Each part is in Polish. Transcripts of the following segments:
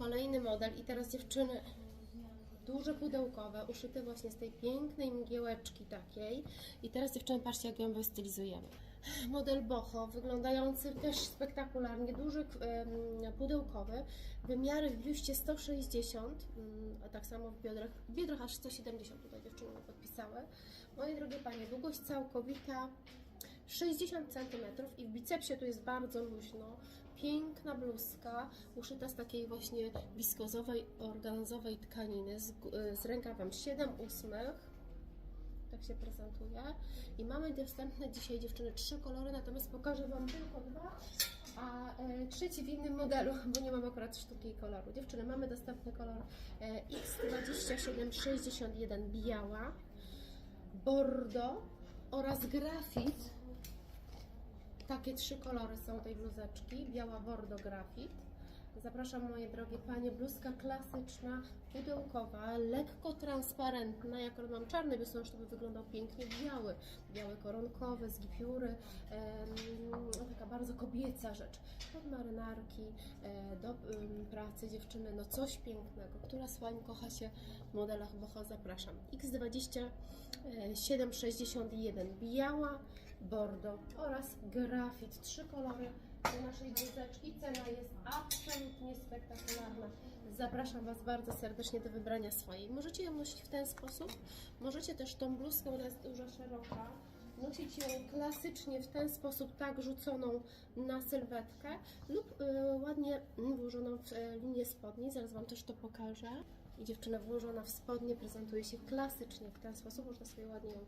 Kolejny model i teraz dziewczyny duże pudełkowe, uszyte właśnie z tej pięknej mgiełeczki takiej. I teraz dziewczyny, patrzcie jak ją wystylizujemy. Model boho, wyglądający też spektakularnie, duży pudełkowy, wymiary w biuście 160, mm, a tak samo w biodrach, w biodrach aż 170 tutaj dziewczyny mi podpisały. Moje drogie Panie, długość całkowita 60 cm i w bicepsie tu jest bardzo luźno. Piękna bluzka, uszyta z takiej właśnie wiskozowej, organozowej tkaniny z, g- z rękawem 7 ósmych. Tak się prezentuje. I mamy dostępne dzisiaj dziewczyny trzy kolory, natomiast pokażę Wam tylko dwa, a e, trzeci w innym modelu, bo nie mam akurat sztuki i koloru. Dziewczyny, mamy dostępny kolor e, X2761 biała, bordo oraz grafit. Takie trzy kolory są tej bluzeczki. Biała bordo grafit. Zapraszam moje drogie panie, bluzka klasyczna, pudełkowa, lekko transparentna. Jak mam czarny biustonosz, to by wyglądał pięknie biały. Biały koronkowy, z gipiury. Em, taka bardzo kobieca rzecz. Pod marynarki, e, do pracy dziewczyny, no coś pięknego. Która pań kocha się w modelach boho? Zapraszam. X2761 biała, bordo oraz grafit. Trzy kolory do naszej bluzeczki. Cena jest absolutnie spektakularna. Zapraszam Was bardzo serdecznie do wybrania swojej. Możecie ją nosić w ten sposób. Możecie też tą bluzkę, ona jest dużo szeroka, nosić ją klasycznie w ten sposób, tak rzuconą na sylwetkę lub y, ładnie włożoną w y, linię spodni. Zaraz Wam też to pokażę. I dziewczyna włożona w spodnie prezentuje się klasycznie w ten sposób. Można sobie ładnie ją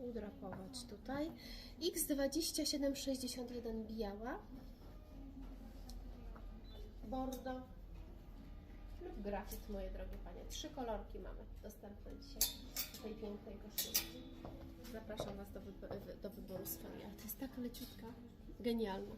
udrapować tutaj. X2761 biała, bordo lub grafit, moje drogie panie. Trzy kolorki mamy dostępne dzisiaj w tej pięknej koszulce. Zapraszam Was do, wyb- do wyboru swojej. To jest tak leciutka, genialna.